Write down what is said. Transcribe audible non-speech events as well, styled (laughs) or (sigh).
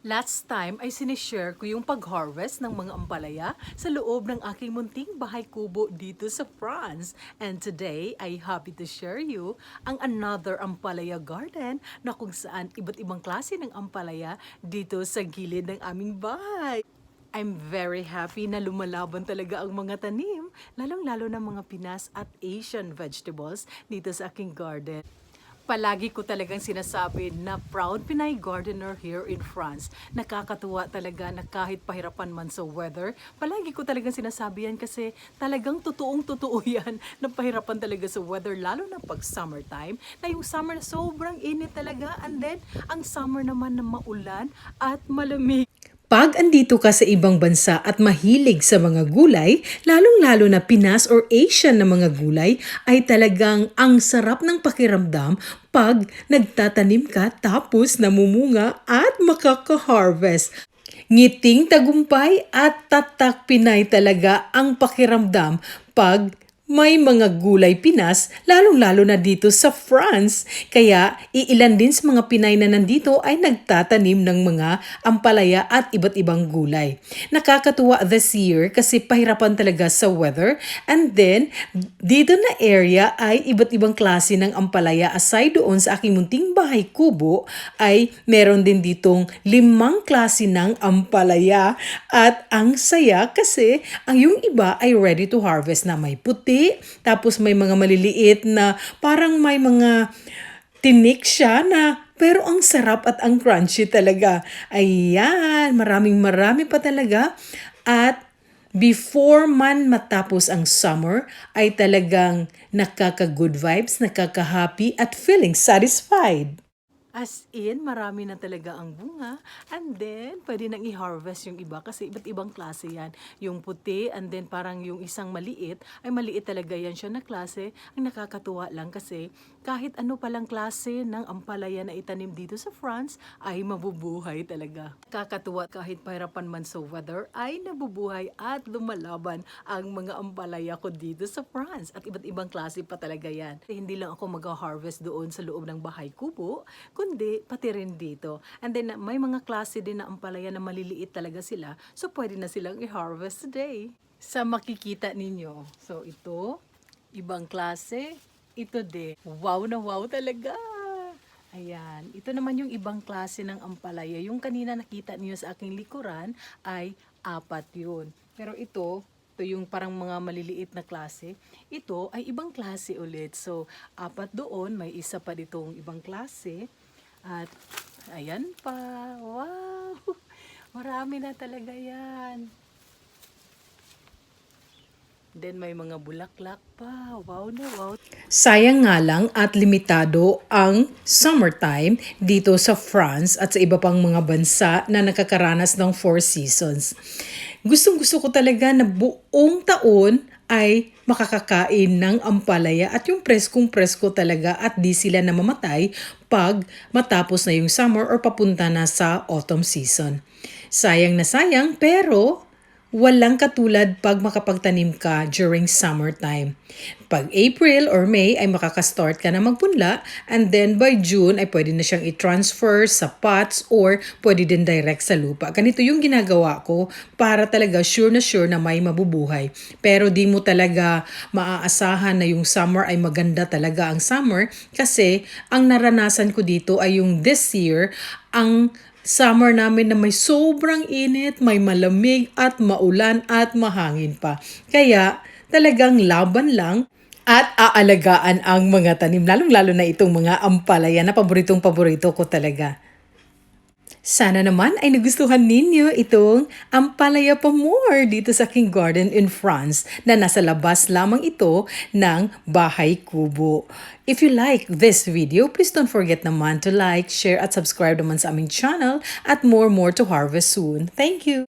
Last time ay sinishare ko yung pag-harvest ng mga ampalaya sa loob ng aking munting bahay kubo dito sa France. And today ay happy to share you ang another ampalaya garden na kung saan iba't ibang klase ng ampalaya dito sa gilid ng aming bahay. I'm very happy na lumalaban talaga ang mga tanim, lalong-lalo na mga Pinas at Asian vegetables dito sa aking garden. Palagi ko talagang sinasabi na proud Pinay gardener here in France. Nakakatuwa talaga na kahit pahirapan man sa weather, palagi ko talagang sinasabi yan kasi talagang totoong totoo (laughs) yan na pahirapan talaga sa weather, lalo na pag summertime, na yung summer sobrang init talaga and then ang summer naman na maulan at malamig. Pag andito ka sa ibang bansa at mahilig sa mga gulay, lalong-lalo na Pinas or Asian na mga gulay, ay talagang ang sarap ng pakiramdam pag nagtatanim ka tapos namumunga at makaka-harvest. Ngiting tagumpay at tatak Pinay talaga ang pakiramdam pag may mga gulay Pinas, lalong-lalo na dito sa France. Kaya iilan din sa mga Pinay na nandito ay nagtatanim ng mga ampalaya at iba't ibang gulay. Nakakatuwa this year kasi pahirapan talaga sa weather. And then, dito na area ay iba't ibang klase ng ampalaya. Aside doon sa aking munting bahay kubo, ay meron din ditong limang klase ng ampalaya. At ang saya kasi ang yung iba ay ready to harvest na may puti, tapos may mga maliliit na parang may mga tinik siya na pero ang sarap at ang crunchy talaga. Ayan, maraming marami pa talaga. At before man matapos ang summer, ay talagang nakaka-good vibes, nakaka-happy at feeling satisfied. As in, marami na talaga ang bunga. And then, pwede nang i-harvest yung iba kasi iba't ibang klase yan. Yung puti, and then parang yung isang maliit, ay maliit talaga yan siya na klase. Ang nakakatuwa lang kasi kahit ano palang klase ng ampalaya na itanim dito sa France, ay mabubuhay talaga. Kakatuwa kahit pahirapan man sa weather, ay nabubuhay at lumalaban ang mga ampalaya ko dito sa France. At iba't ibang klase pa talaga yan. Hindi lang ako mag-harvest doon sa loob ng bahay kubo, kundi pati rin dito. And then may mga klase din na ampalaya na maliliit talaga sila, so pwede na silang i-harvest today. Sa makikita ninyo, so ito, ibang klase, ito din. Wow na wow talaga! Ayan. Ito naman yung ibang klase ng ampalaya. Yung kanina nakita niyo sa aking likuran ay apat yun. Pero ito, ito yung parang mga maliliit na klase. Ito ay ibang klase ulit. So, apat doon, may isa pa ditong ibang klase. At, ayan pa. Wow! (laughs) Marami na talaga yan. Then, may mga bulaklak pa. Wow na wow. Sayang nga lang at limitado ang summertime dito sa France at sa iba pang mga bansa na nakakaranas ng four seasons. Gustong gusto ko talaga na buong taon ay makakakain ng ampalaya at yung preskong presko talaga at di sila namamatay pag matapos na yung summer or papunta na sa autumn season. Sayang na sayang pero walang katulad pag makapagtanim ka during summertime. Pag April or May ay makakastart ka na magpunla and then by June ay pwede na siyang i-transfer sa pots or pwede din direct sa lupa. Ganito yung ginagawa ko para talaga sure na sure na may mabubuhay. Pero di mo talaga maaasahan na yung summer ay maganda talaga ang summer kasi ang naranasan ko dito ay yung this year ang summer namin na may sobrang init, may malamig at maulan at mahangin pa. Kaya talagang laban lang at aalagaan ang mga tanim, lalong-lalo na itong mga ampalaya na paboritong-paborito ko talaga. Sana naman ay nagustuhan ninyo itong Ampalaya pa more dito sa King Garden in France na nasa labas lamang ito ng bahay kubo. If you like this video, please don't forget naman to like, share at subscribe naman sa aming channel at more more to harvest soon. Thank you!